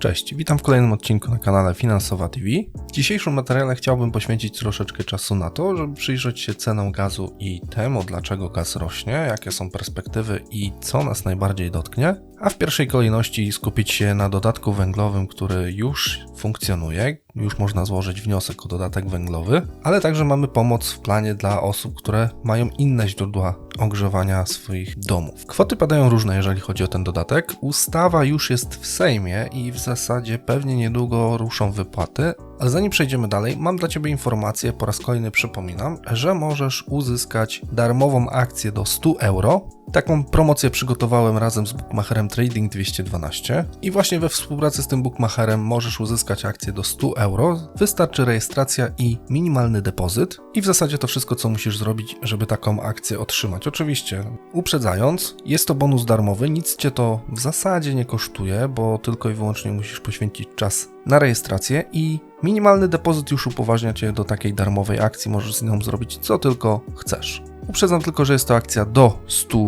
Cześć, witam w kolejnym odcinku na kanale Finansowa TV. W dzisiejszym materiale chciałbym poświęcić troszeczkę czasu na to, żeby przyjrzeć się cenom gazu i temu, dlaczego gaz rośnie, jakie są perspektywy i co nas najbardziej dotknie, a w pierwszej kolejności skupić się na dodatku węglowym, który już funkcjonuje, już można złożyć wniosek o dodatek węglowy, ale także mamy pomoc w planie dla osób, które mają inne źródła ogrzewania swoich domów. Kwoty padają różne, jeżeli chodzi o ten dodatek. Ustawa już jest w Sejmie i w zasadzie pewnie niedługo ruszą wypłaty, ale zanim przejdziemy dalej, mam dla Ciebie informację, po raz kolejny przypominam, że możesz uzyskać darmową akcję do 100 euro. Taką promocję przygotowałem razem z Bookmacherem Trading 212 i właśnie we współpracy z tym Bookmacherem możesz uzyskać akcję do 100 euro. Wystarczy rejestracja i minimalny depozyt i w zasadzie to wszystko, co musisz zrobić, żeby taką akcję otrzymać. Oczywiście, uprzedzając, jest to bonus darmowy, nic Cię to w zasadzie nie kosztuje, bo tylko i wyłącznie musisz poświęcić czas na rejestrację i minimalny depozyt już upoważnia Cię do takiej darmowej akcji, możesz z nią zrobić co tylko chcesz. Uprzedzam tylko, że jest to akcja do 100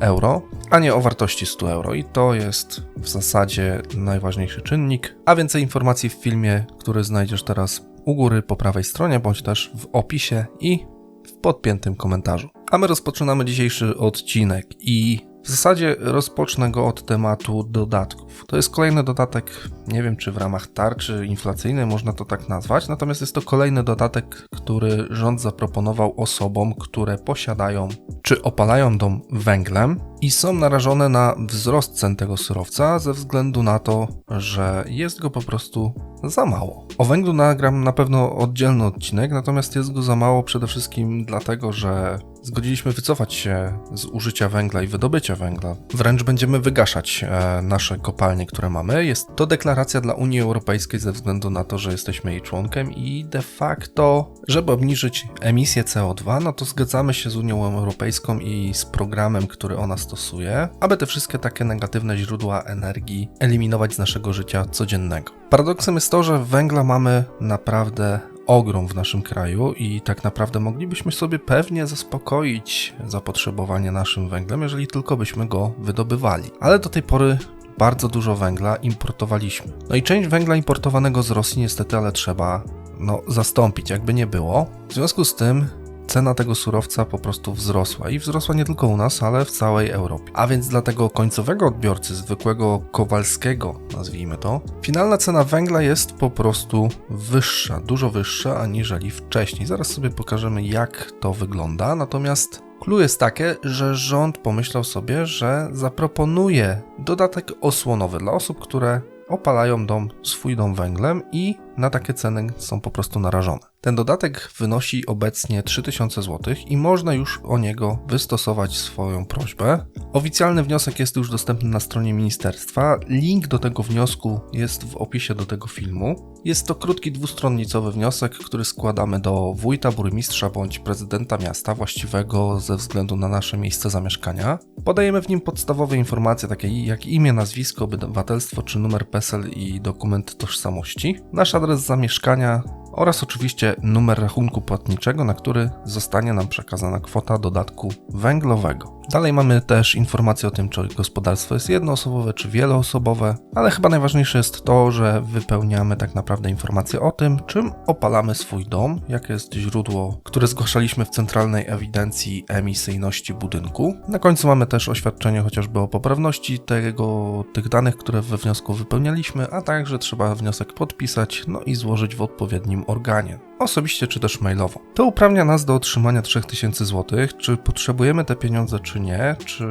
euro, a nie o wartości 100 euro i to jest w zasadzie najważniejszy czynnik, a więcej informacji w filmie, który znajdziesz teraz u góry po prawej stronie, bądź też w opisie i w podpiętym komentarzu. A my rozpoczynamy dzisiejszy odcinek i w zasadzie rozpocznę go od tematu dodatków. To jest kolejny dodatek, nie wiem czy w ramach tarczy inflacyjnej można to tak nazwać, natomiast jest to kolejny dodatek, który rząd zaproponował osobom, które posiadają czy opalają dom węglem i są narażone na wzrost cen tego surowca ze względu na to, że jest go po prostu za mało. O węglu nagram na pewno oddzielny odcinek, natomiast jest go za mało przede wszystkim dlatego, że zgodziliśmy wycofać się z użycia węgla i wydobycia węgla. Wręcz będziemy wygaszać e, nasze kopalnie, które mamy. Jest to deklaracja dla Unii Europejskiej ze względu na to, że jesteśmy jej członkiem i de facto, żeby obniżyć emisję CO2, no to zgadzamy się z Unią Europejską i z programem, który ona stosuje, aby te wszystkie takie negatywne źródła energii eliminować z naszego życia codziennego. Paradoksem jest to, że węgla mamy naprawdę ogrom w naszym kraju i tak naprawdę moglibyśmy sobie pewnie zaspokoić zapotrzebowanie naszym węglem, jeżeli tylko byśmy go wydobywali. Ale do tej pory bardzo dużo węgla importowaliśmy. No i część węgla importowanego z Rosji niestety, ale trzeba no, zastąpić, jakby nie było. W związku z tym cena tego surowca po prostu wzrosła i wzrosła nie tylko u nas, ale w całej Europie. A więc dla tego końcowego odbiorcy, zwykłego kowalskiego, nazwijmy to, finalna cena węgla jest po prostu wyższa, dużo wyższa aniżeli wcześniej. Zaraz sobie pokażemy, jak to wygląda. Natomiast Clue jest takie, że rząd pomyślał sobie, że zaproponuje dodatek osłonowy dla osób, które opalają dom, swój dom węglem i na takie ceny są po prostu narażone. Ten dodatek wynosi obecnie 3000 zł i można już o niego wystosować swoją prośbę. Oficjalny wniosek jest już dostępny na stronie ministerstwa. Link do tego wniosku jest w opisie do tego filmu. Jest to krótki dwustronnicowy wniosek, który składamy do wójta, burmistrza bądź prezydenta miasta właściwego ze względu na nasze miejsce zamieszkania. Podajemy w nim podstawowe informacje takie jak imię, nazwisko, obywatelstwo czy numer PESEL i dokument tożsamości. Nasz adres zamieszkania oraz oczywiście numer rachunku płatniczego, na który zostanie nam przekazana kwota dodatku węglowego. Dalej mamy też informacje o tym, czy gospodarstwo jest jednoosobowe, czy wieloosobowe, ale chyba najważniejsze jest to, że wypełniamy tak naprawdę informacje o tym, czym opalamy swój dom, jakie jest źródło, które zgłaszaliśmy w centralnej ewidencji emisyjności budynku. Na końcu mamy też oświadczenie chociażby o poprawności tego, tych danych, które we wniosku wypełnialiśmy, a także trzeba wniosek podpisać, no i złożyć w odpowiednim organie osobiście czy też mailowo. To uprawnia nas do otrzymania 3000 zł. Czy potrzebujemy te pieniądze, czy nie? Czy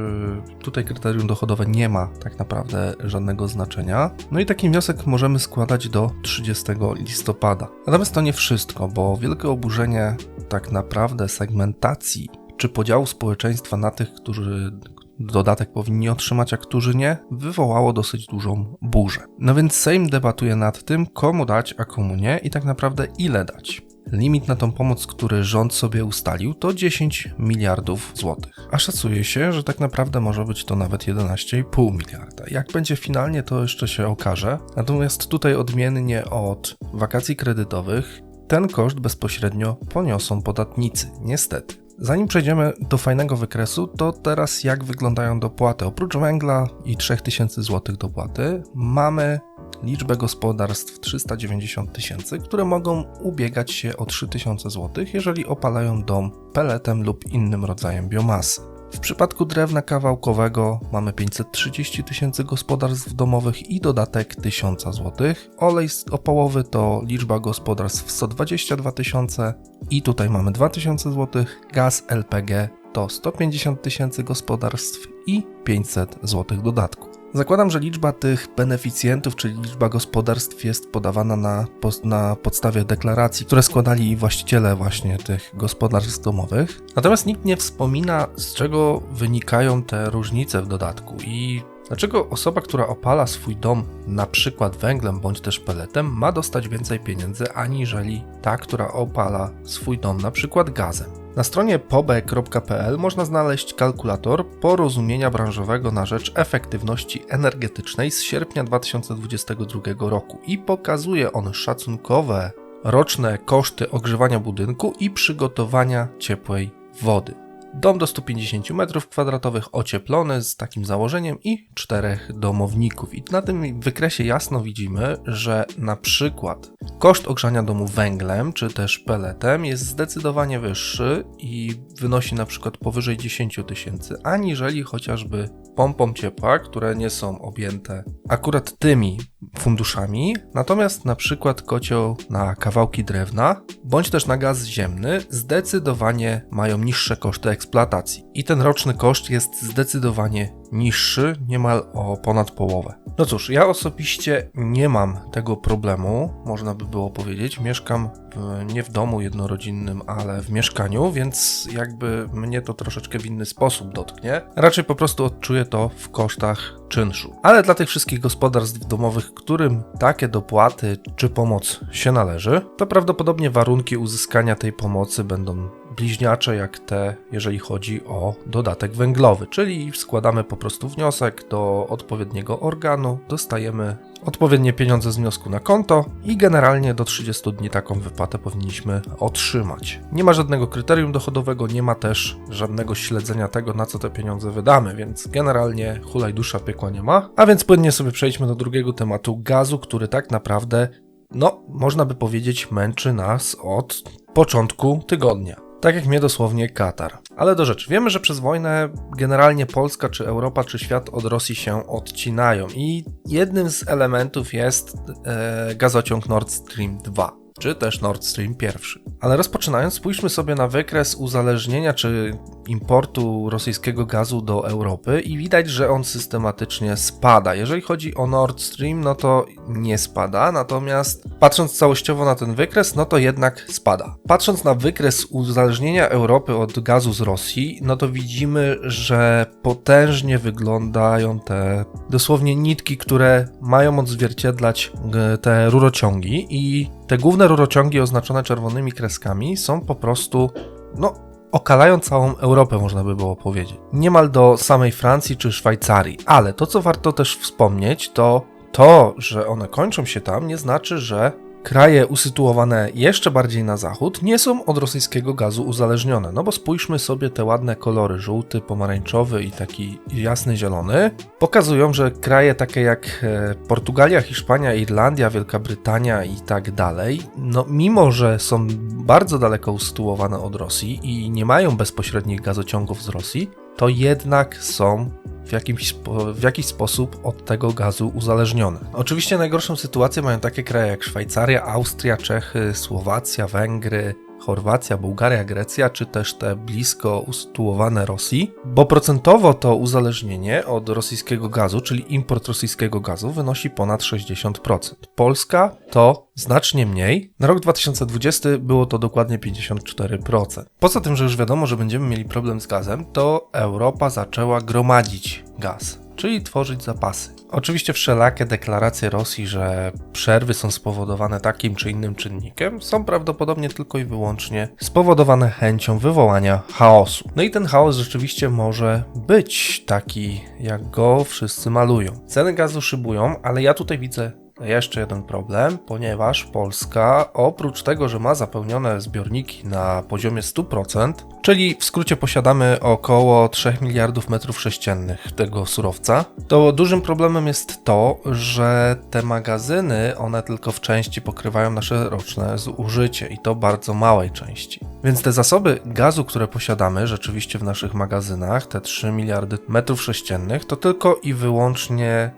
tutaj kryterium dochodowe nie ma tak naprawdę żadnego znaczenia? No i taki wniosek możemy składać do 30 listopada. Natomiast to nie wszystko, bo wielkie oburzenie tak naprawdę segmentacji czy podziału społeczeństwa na tych, którzy dodatek powinni otrzymać, a którzy nie, wywołało dosyć dużą burzę. No więc Sejm debatuje nad tym, komu dać, a komu nie i tak naprawdę ile dać. Limit na tą pomoc, który rząd sobie ustalił, to 10 miliardów złotych. A szacuje się, że tak naprawdę może być to nawet 11,5 miliarda. Jak będzie finalnie, to jeszcze się okaże. Natomiast tutaj odmiennie od wakacji kredytowych, ten koszt bezpośrednio poniosą podatnicy, niestety. Zanim przejdziemy do fajnego wykresu, to teraz jak wyglądają dopłaty. Oprócz węgla i 3000 zł dopłaty, mamy liczbę gospodarstw 390 tysięcy, które mogą ubiegać się o 3000 zł, jeżeli opalają dom peletem lub innym rodzajem biomasy. W przypadku drewna kawałkowego mamy 530 tysięcy gospodarstw domowych i dodatek 1000 zł. Olej opałowy to liczba gospodarstw 122 tysiące i tutaj mamy 2000 zł. Gaz LPG to 150 tysięcy gospodarstw i 500 zł dodatku. Zakładam, że liczba tych beneficjentów, czyli liczba gospodarstw jest podawana na, na podstawie deklaracji, które składali właściciele właśnie tych gospodarstw domowych. Natomiast nikt nie wspomina, z czego wynikają te różnice w dodatku i Dlaczego osoba, która opala swój dom na przykład węglem bądź też peletem, ma dostać więcej pieniędzy aniżeli ta, która opala swój dom na przykład gazem? Na stronie pobe.pl można znaleźć kalkulator porozumienia branżowego na rzecz efektywności energetycznej z sierpnia 2022 roku i pokazuje on szacunkowe roczne koszty ogrzewania budynku i przygotowania ciepłej wody. Dom do 150 m2 ocieplony z takim założeniem i czterech domowników. I na tym wykresie jasno widzimy, że na przykład koszt ogrzania domu węglem czy też peletem jest zdecydowanie wyższy i wynosi na przykład powyżej 10 tysięcy, aniżeli chociażby pompą ciepła, które nie są objęte akurat tymi funduszami. Natomiast na przykład kocioł na kawałki drewna bądź też na gaz ziemny zdecydowanie mają niższe koszty eksploatacji. I ten roczny koszt jest zdecydowanie niższy, niemal o ponad połowę. No cóż, ja osobiście nie mam tego problemu, można by było powiedzieć. Mieszkam w, nie w domu jednorodzinnym, ale w mieszkaniu, więc jakby mnie to troszeczkę w inny sposób dotknie. Raczej po prostu odczuję to w kosztach czynszu. Ale dla tych wszystkich gospodarstw domowych, którym takie dopłaty czy pomoc się należy, to prawdopodobnie warunki uzyskania tej pomocy będą bliźniacze jak te, jeżeli chodzi o dodatek węglowy, czyli składamy po prostu wniosek do odpowiedniego organu, dostajemy odpowiednie pieniądze z wniosku na konto i generalnie do 30 dni taką wypłatę powinniśmy otrzymać. Nie ma żadnego kryterium dochodowego, nie ma też żadnego śledzenia tego, na co te pieniądze wydamy, więc generalnie hulaj dusza piekła nie ma. A więc płynnie sobie przejdźmy do drugiego tematu gazu, który tak naprawdę, no, można by powiedzieć, męczy nas od początku tygodnia. Tak jak mnie dosłownie Katar. Ale do rzeczy. Wiemy, że przez wojnę generalnie Polska, czy Europa, czy świat od Rosji się odcinają i jednym z elementów jest e, gazociąg Nord Stream 2 czy też Nord Stream 1. Ale rozpoczynając, spójrzmy sobie na wykres uzależnienia czy importu rosyjskiego gazu do Europy i widać, że on systematycznie spada. Jeżeli chodzi o Nord Stream, no to nie spada, natomiast patrząc całościowo na ten wykres, no to jednak spada. Patrząc na wykres uzależnienia Europy od gazu z Rosji, no to widzimy, że potężnie wyglądają te dosłownie nitki, które mają odzwierciedlać e, te rurociągi i te główne rurociągi oznaczone czerwonymi kreskami są po prostu, no, okalają całą Europę, można by było powiedzieć. Niemal do samej Francji czy Szwajcarii. Ale to, co warto też wspomnieć, to to, że one kończą się tam, nie znaczy, że kraje usytuowane jeszcze bardziej na zachód nie są od rosyjskiego gazu uzależnione. No bo spójrzmy sobie te ładne kolory, żółty, pomarańczowy i taki jasny zielony, pokazują, że kraje takie jak e, Portugalia, Hiszpania, Irlandia, Wielka Brytania i tak dalej, no mimo, że są bardzo daleko usytuowane od Rosji i nie mają bezpośrednich gazociągów z Rosji, to jednak są w, jakimś, w jakiś sposób od tego gazu uzależnione. Oczywiście najgorszą sytuację mają takie kraje jak Szwajcaria, Austria, Czechy, Słowacja, Węgry, Chorwacja, Bułgaria, Grecja, czy też te blisko usytuowane Rosji, bo procentowo to uzależnienie od rosyjskiego gazu, czyli import rosyjskiego gazu, wynosi ponad 60%. Polska to znacznie mniej. Na rok 2020 było to dokładnie 54%. Poza tym, że już wiadomo, że będziemy mieli problem z gazem, to Europa zaczęła gromadzić gaz czyli tworzyć zapasy. Oczywiście wszelakie deklaracje Rosji, że przerwy są spowodowane takim czy innym czynnikiem, są prawdopodobnie tylko i wyłącznie spowodowane chęcią wywołania chaosu. No i ten chaos rzeczywiście może być taki, jak go wszyscy malują. Ceny gazu szybują, ale ja tutaj widzę jeszcze jeden problem, ponieważ Polska oprócz tego, że ma zapełnione zbiorniki na poziomie 100%, czyli w skrócie posiadamy około 3 miliardów metrów sześciennych tego surowca, to dużym problemem jest to, że te magazyny, one tylko w części pokrywają nasze roczne zużycie i to bardzo małej części. Więc te zasoby gazu, które posiadamy rzeczywiście w naszych magazynach, te 3 miliardy metrów sześciennych, to tylko i wyłącznie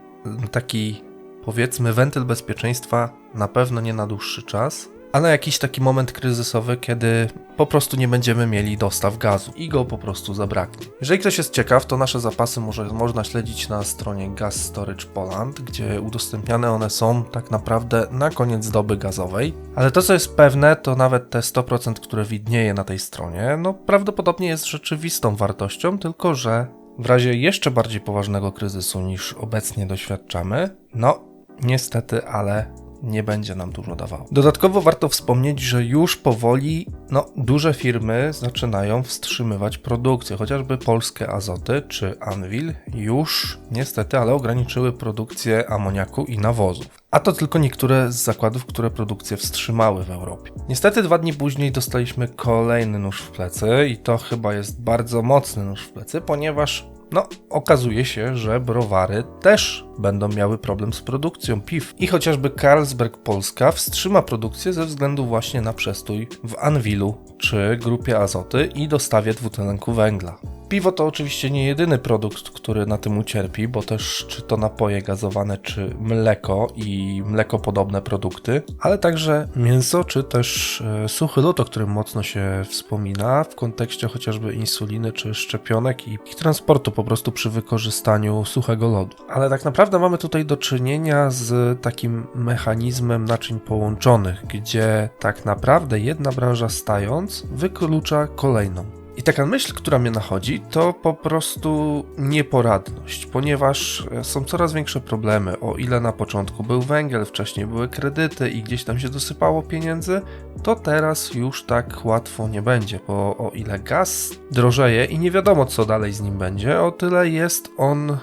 taki powiedzmy wentyl bezpieczeństwa, na pewno nie na dłuższy czas, ale jakiś taki moment kryzysowy, kiedy po prostu nie będziemy mieli dostaw gazu i go po prostu zabraknie. Jeżeli ktoś jest ciekaw, to nasze zapasy może, można śledzić na stronie Gas Storage Poland, gdzie udostępniane one są tak naprawdę na koniec doby gazowej. Ale to, co jest pewne, to nawet te 100%, które widnieje na tej stronie, no prawdopodobnie jest rzeczywistą wartością, tylko że w razie jeszcze bardziej poważnego kryzysu niż obecnie doświadczamy, no niestety, ale nie będzie nam dużo dawało. Dodatkowo warto wspomnieć, że już powoli no, duże firmy zaczynają wstrzymywać produkcję, chociażby polskie azoty czy Anvil już niestety, ale ograniczyły produkcję amoniaku i nawozów. A to tylko niektóre z zakładów, które produkcję wstrzymały w Europie. Niestety dwa dni później dostaliśmy kolejny nóż w plecy i to chyba jest bardzo mocny nóż w plecy, ponieważ no, okazuje się, że browary też będą miały problem z produkcją piw. I chociażby Carlsberg Polska wstrzyma produkcję ze względu właśnie na przestój w Anwilu czy grupie azoty i dostawie dwutlenku węgla. Piwo to oczywiście nie jedyny produkt, który na tym ucierpi, bo też czy to napoje gazowane, czy mleko i mlekopodobne produkty, ale także mięso, czy też e, suchy lód, o którym mocno się wspomina w kontekście chociażby insuliny, czy szczepionek i ich transportu po prostu przy wykorzystaniu suchego lodu. Ale tak naprawdę mamy tutaj do czynienia z takim mechanizmem naczyń połączonych, gdzie tak naprawdę jedna branża stając wyklucza kolejną. I taka myśl, która mnie nachodzi, to po prostu nieporadność, ponieważ e, są coraz większe problemy. O ile na początku był węgiel, wcześniej były kredyty i gdzieś tam się dosypało pieniędzy, to teraz już tak łatwo nie będzie, bo o ile gaz drożeje i nie wiadomo co dalej z nim będzie, o tyle jest on, e,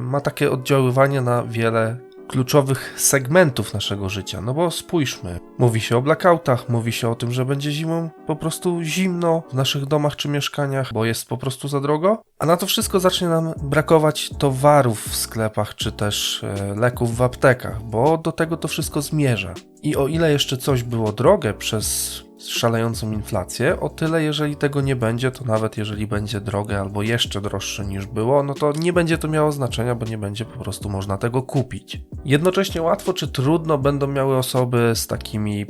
ma takie oddziaływanie na wiele kluczowych segmentów naszego życia. No bo spójrzmy, mówi się o blackoutach, mówi się o tym, że będzie zimą po prostu zimno w naszych domach czy mieszkaniach, bo jest po prostu za drogo, a na to wszystko zacznie nam brakować towarów w sklepach czy też e, leków w aptekach, bo do tego to wszystko zmierza. I o ile jeszcze coś było drogie przez szalejącą inflację, o tyle jeżeli tego nie będzie, to nawet jeżeli będzie drogie albo jeszcze droższe niż było, no to nie będzie to miało znaczenia, bo nie będzie po prostu można tego kupić. Jednocześnie łatwo czy trudno będą miały osoby z takimi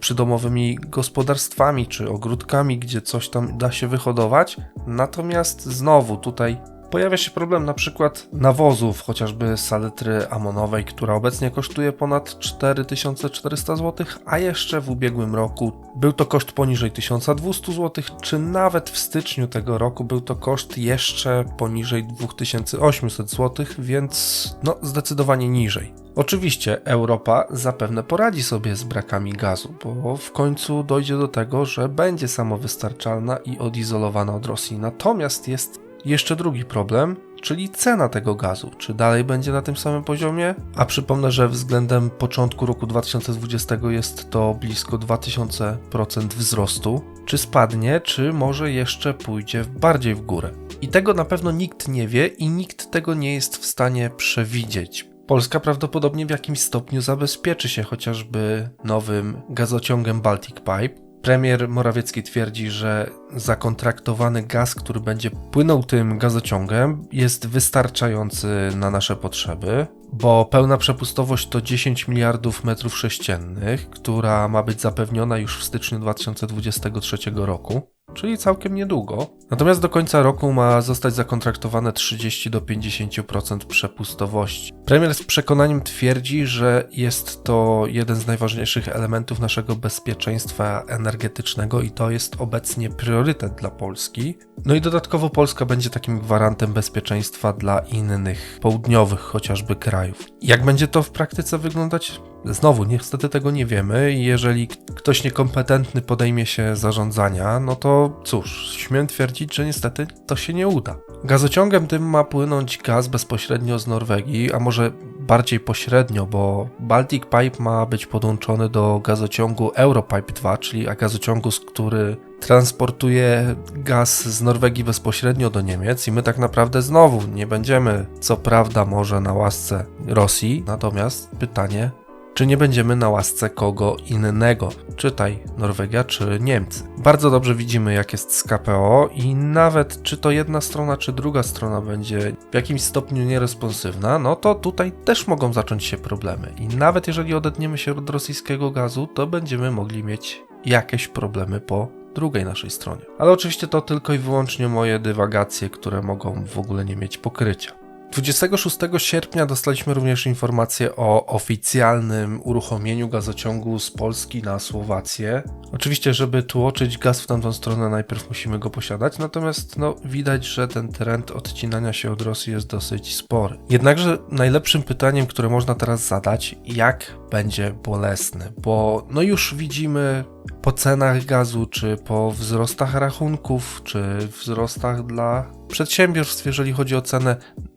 przydomowymi gospodarstwami czy ogródkami, gdzie coś tam da się wyhodować, natomiast znowu tutaj Pojawia się problem na przykład nawozów, chociażby saletry amonowej, która obecnie kosztuje ponad 4400 zł, a jeszcze w ubiegłym roku był to koszt poniżej 1200 zł, czy nawet w styczniu tego roku był to koszt jeszcze poniżej 2800 zł, więc no zdecydowanie niżej. Oczywiście Europa zapewne poradzi sobie z brakami gazu, bo w końcu dojdzie do tego, że będzie samowystarczalna i odizolowana od Rosji. Natomiast jest jeszcze drugi problem, czyli cena tego gazu. Czy dalej będzie na tym samym poziomie? A przypomnę, że względem początku roku 2020 jest to blisko 2000% wzrostu. Czy spadnie, czy może jeszcze pójdzie bardziej w górę? I tego na pewno nikt nie wie i nikt tego nie jest w stanie przewidzieć. Polska prawdopodobnie w jakimś stopniu zabezpieczy się chociażby nowym gazociągiem Baltic Pipe, Premier Morawiecki twierdzi, że zakontraktowany gaz, który będzie płynął tym gazociągiem, jest wystarczający na nasze potrzeby, bo pełna przepustowość to 10 miliardów metrów sześciennych, która ma być zapewniona już w styczniu 2023 roku czyli całkiem niedługo. Natomiast do końca roku ma zostać zakontraktowane 30 do 50% przepustowości. Premier z przekonaniem twierdzi, że jest to jeden z najważniejszych elementów naszego bezpieczeństwa energetycznego i to jest obecnie priorytet dla Polski. No i dodatkowo Polska będzie takim gwarantem bezpieczeństwa dla innych południowych chociażby krajów. Jak będzie to w praktyce wyglądać? Znowu, niestety tego nie wiemy i jeżeli ktoś niekompetentny podejmie się zarządzania, no to cóż, śmiem twierdzić, że niestety to się nie uda. Gazociągiem tym ma płynąć gaz bezpośrednio z Norwegii, a może bardziej pośrednio, bo Baltic Pipe ma być podłączony do gazociągu Europipe 2, czyli gazociągu, który transportuje gaz z Norwegii bezpośrednio do Niemiec i my tak naprawdę znowu nie będziemy, co prawda może na łasce Rosji, natomiast pytanie, czy nie będziemy na łasce kogo innego, czytaj Norwegia czy Niemcy. Bardzo dobrze widzimy jak jest z KPO i nawet czy to jedna strona czy druga strona będzie w jakimś stopniu nieresponsywna, no to tutaj też mogą zacząć się problemy i nawet jeżeli odetniemy się od rosyjskiego gazu, to będziemy mogli mieć jakieś problemy po drugiej naszej stronie. Ale oczywiście to tylko i wyłącznie moje dywagacje, które mogą w ogóle nie mieć pokrycia. 26 sierpnia dostaliśmy również informację o oficjalnym uruchomieniu gazociągu z Polski na Słowację. Oczywiście, żeby tłoczyć gaz w tamtą stronę, najpierw musimy go posiadać, natomiast no, widać, że ten trend odcinania się od Rosji jest dosyć spory. Jednakże najlepszym pytaniem, które można teraz zadać, jak będzie bolesny, bo no już widzimy po cenach gazu, czy po wzrostach rachunków, czy wzrostach dla przedsiębiorstw, jeżeli chodzi o cenę,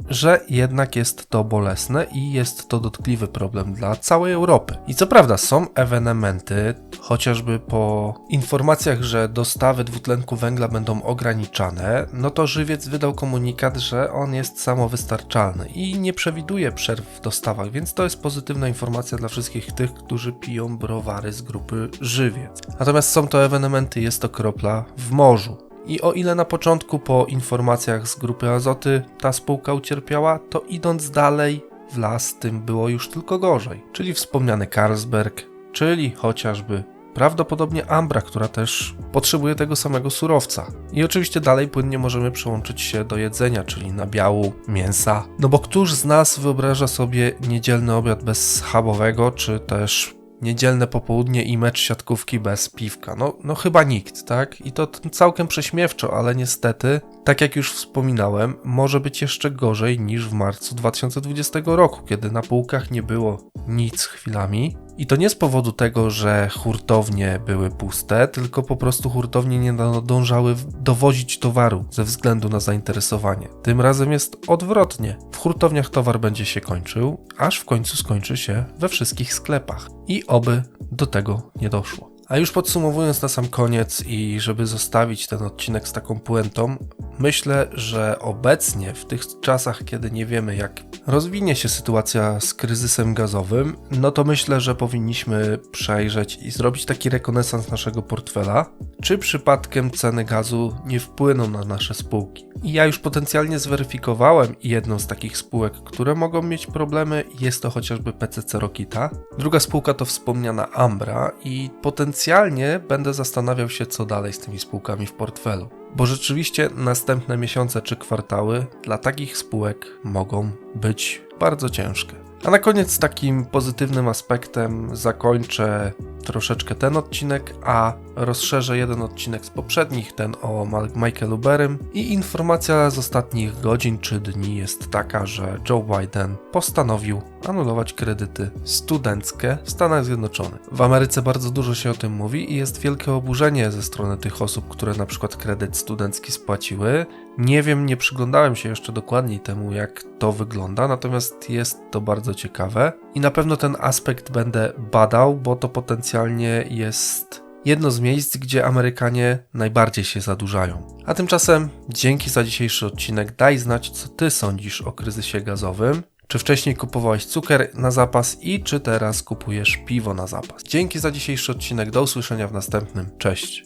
że jednak jest to bolesne i jest to dotkliwy problem dla całej Europy. I co prawda są ewenementy, chociażby po informacjach, że dostawy dwutlenku węgla będą ograniczane, no to żywiec wydał komunikat, że on jest samowystarczalny i nie przewiduje przerw w dostawach, więc to jest pozytywna informacja dla wszystkich tych, którzy piją browary z grupy żywiec. Natomiast są to ewenementy, jest to kropla w morzu. I o ile na początku po informacjach z grupy Azoty ta spółka ucierpiała, to idąc dalej w las tym było już tylko gorzej. Czyli wspomniany Carlsberg, czyli chociażby prawdopodobnie Ambra, która też potrzebuje tego samego surowca. I oczywiście dalej płynnie możemy przełączyć się do jedzenia, czyli nabiału, mięsa. No bo któż z nas wyobraża sobie niedzielny obiad bez schabowego, czy też niedzielne popołudnie i mecz siatkówki bez piwka. No, no chyba nikt, tak? I to całkiem prześmiewczo, ale niestety, tak jak już wspominałem, może być jeszcze gorzej niż w marcu 2020 roku, kiedy na półkach nie było nic chwilami. I to nie z powodu tego, że hurtownie były puste, tylko po prostu hurtownie nie nadążały dowozić towaru ze względu na zainteresowanie. Tym razem jest odwrotnie. W hurtowniach towar będzie się kończył, aż w końcu skończy się we wszystkich sklepach. I oby do tego nie doszło. A już podsumowując na sam koniec i żeby zostawić ten odcinek z taką puentą, myślę, że obecnie w tych czasach, kiedy nie wiemy jak rozwinie się sytuacja z kryzysem gazowym, no to myślę, że powinniśmy przejrzeć i zrobić taki rekonesans naszego portfela, czy przypadkiem ceny gazu nie wpłyną na nasze spółki. I ja już potencjalnie zweryfikowałem jedną z takich spółek, które mogą mieć problemy, jest to chociażby PCC Rokita. Druga spółka to wspomniana Ambra i potencjalnie będę zastanawiał się, co dalej z tymi spółkami w portfelu. Bo rzeczywiście następne miesiące czy kwartały dla takich spółek mogą być bardzo ciężkie. A na koniec takim pozytywnym aspektem zakończę troszeczkę ten odcinek, a rozszerzę jeden odcinek z poprzednich, ten o Michaelu Berym. I informacja z ostatnich godzin czy dni jest taka, że Joe Biden postanowił anulować kredyty studenckie w Stanach Zjednoczonych. W Ameryce bardzo dużo się o tym mówi i jest wielkie oburzenie ze strony tych osób, które na przykład kredyt studencki spłaciły. Nie wiem, nie przyglądałem się jeszcze dokładniej temu, jak to wygląda, natomiast jest to bardzo ciekawe i na pewno ten aspekt będę badał, bo to potencjalnie jest jedno z miejsc, gdzie Amerykanie najbardziej się zadłużają. A tymczasem dzięki za dzisiejszy odcinek. Daj znać, co ty sądzisz o kryzysie gazowym. Czy wcześniej kupowałeś cukier na zapas i czy teraz kupujesz piwo na zapas? Dzięki za dzisiejszy odcinek. Do usłyszenia w następnym. Cześć.